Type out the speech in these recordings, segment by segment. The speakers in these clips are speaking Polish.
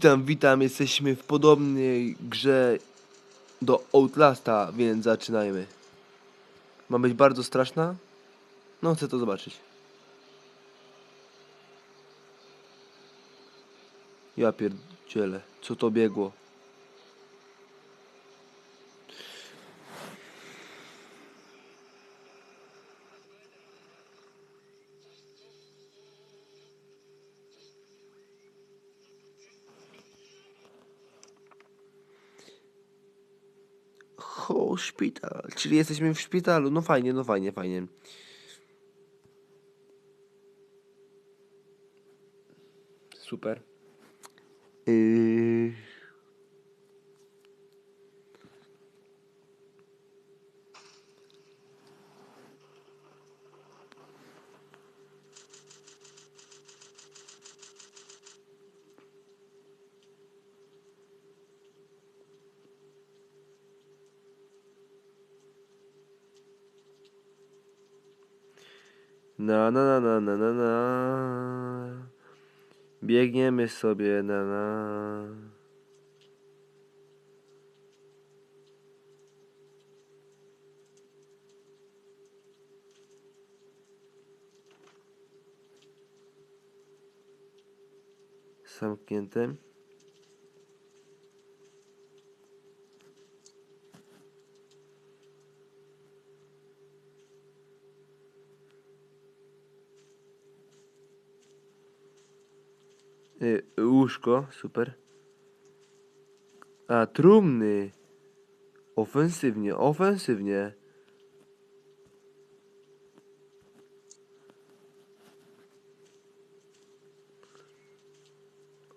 Witam, witam, jesteśmy w podobnej grze do Outlasta, więc zaczynajmy. Ma być bardzo straszna? No, chcę to zobaczyć. Ja pierdzielę, co to biegło? Hospital, czyli jesteśmy w szpitalu. No fajnie, no fajnie, fajnie. Super. Yy... Na na na na na na na. Biegniemy sobie na na. Zamknięte. Łóżko, super. A, trumny. Ofensywnie, ofensywnie.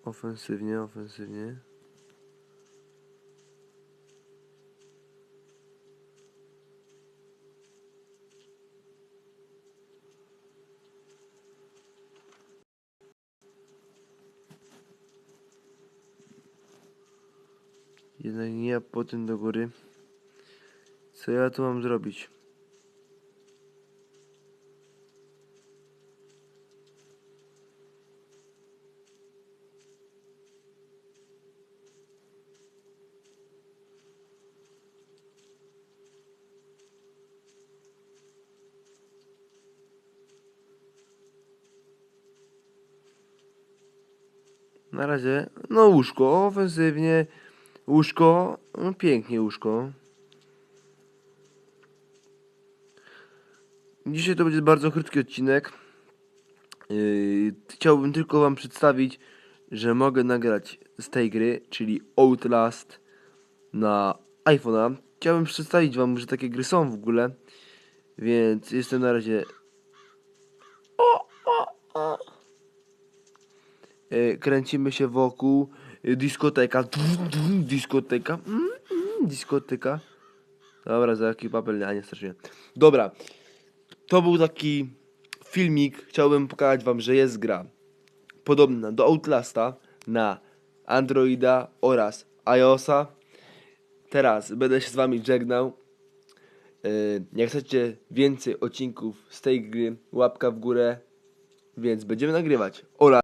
Ofensywnie, ofensywnie. Jednak nie potem do góry. Co ja tu mam zrobić? Na razie, no łóżko, ofensywnie. Łóżko, no pięknie łóżko. Dzisiaj to będzie bardzo krótki odcinek. Yy, chciałbym tylko wam przedstawić, że mogę nagrać z tej gry, czyli Outlast na iPhone'a. Chciałbym przedstawić wam, że takie gry są w ogóle. Więc jestem na razie E, kręcimy się wokół e, dyskoteka, dyskoteka, mm, mm, dyskoteka. Dobra, za jaki papel, nie, nie strasznie. Dobra, to był taki filmik, chciałbym pokazać wam, że jest gra podobna do Outlasta na Androida oraz iOSa. Teraz będę się z wami żegnał. E, Jak chcecie więcej odcinków z tej gry, łapka w górę, więc będziemy nagrywać. Oraz